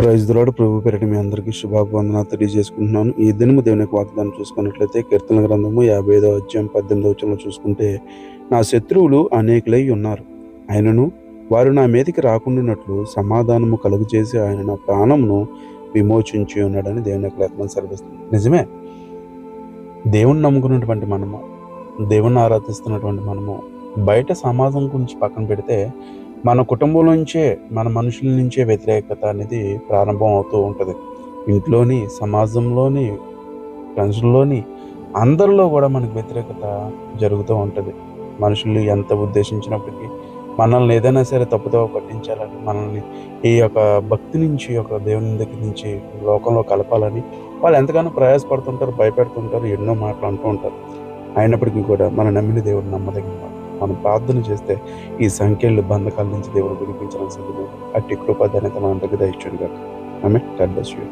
Praise దులాడు ప్రభు పేరిట మీ అందరికీ శుభాభివందన తెలియజేసుకుంటున్నాను. ఈ దినము దేవుని యొక్క వాగ్దానం చూసుకున్నట్లయితే కీర్తన గ్రంథము యాభై ఐదో అధ్యాయం పద్దెనిమిదో వచనంలో చూసుకుంటే నా శత్రువులు అనేకులై ఉన్నారు. ఆయనను వారు నా మీదకి రాకుండానట్లు సమాధానము కలుగజేసి ఆయన నా ప్రాణమును విమోచించి ఉన్నాడని దేవుని యొక్క లేఖనం సెలవిస్తుంది. నిజమే? దేవుణ్ణి నమ్ముకున్నటువంటి మనము దేవుణ్ణి ఆరాధిస్తున్నటువంటి మనము బయట సమాజం గురించి పక్కన పెడితే మన కుటుంబం నుంచే మన మనుషుల నుంచే వ్యతిరేకత అనేది ప్రారంభం అవుతూ ఉంటుంది. ఇంట్లోని సమాజంలోని ఫ్రెండ్స్లోని అందరిలో కూడా మనకు వ్యతిరేకత జరుగుతూ ఉంటుంది. మనుషులు ఎంత ఉద్దేశించినప్పటికీ మనల్ని ఏదైనా సరే తప్పుతో పట్టించాలని మనల్ని ఈ యొక్క భక్తి నుంచి ఒక దేవుని దగ్గర నుంచి లోకంలో కలపాలని వాళ్ళు ఎంతగానో ప్రయాసపడుతుంటారు భయపెడుతుంటారు ఎన్నో మాటలు అంటూ ఉంటారు. అయినప్పటికీ కూడా మన నమ్మిన దేవుడు నమ్మదగిన మనం ప్రార్థన చేస్తే ఈ సంఖ్యలు బంధకాల నుంచి దేవుడు విడిపించడం సిద్ధమే అట్టి కృపాధాన్యత మన దగ్గర ఇచ్చాడు కాక ఆమె గడ్ బ్లెస్ యూ.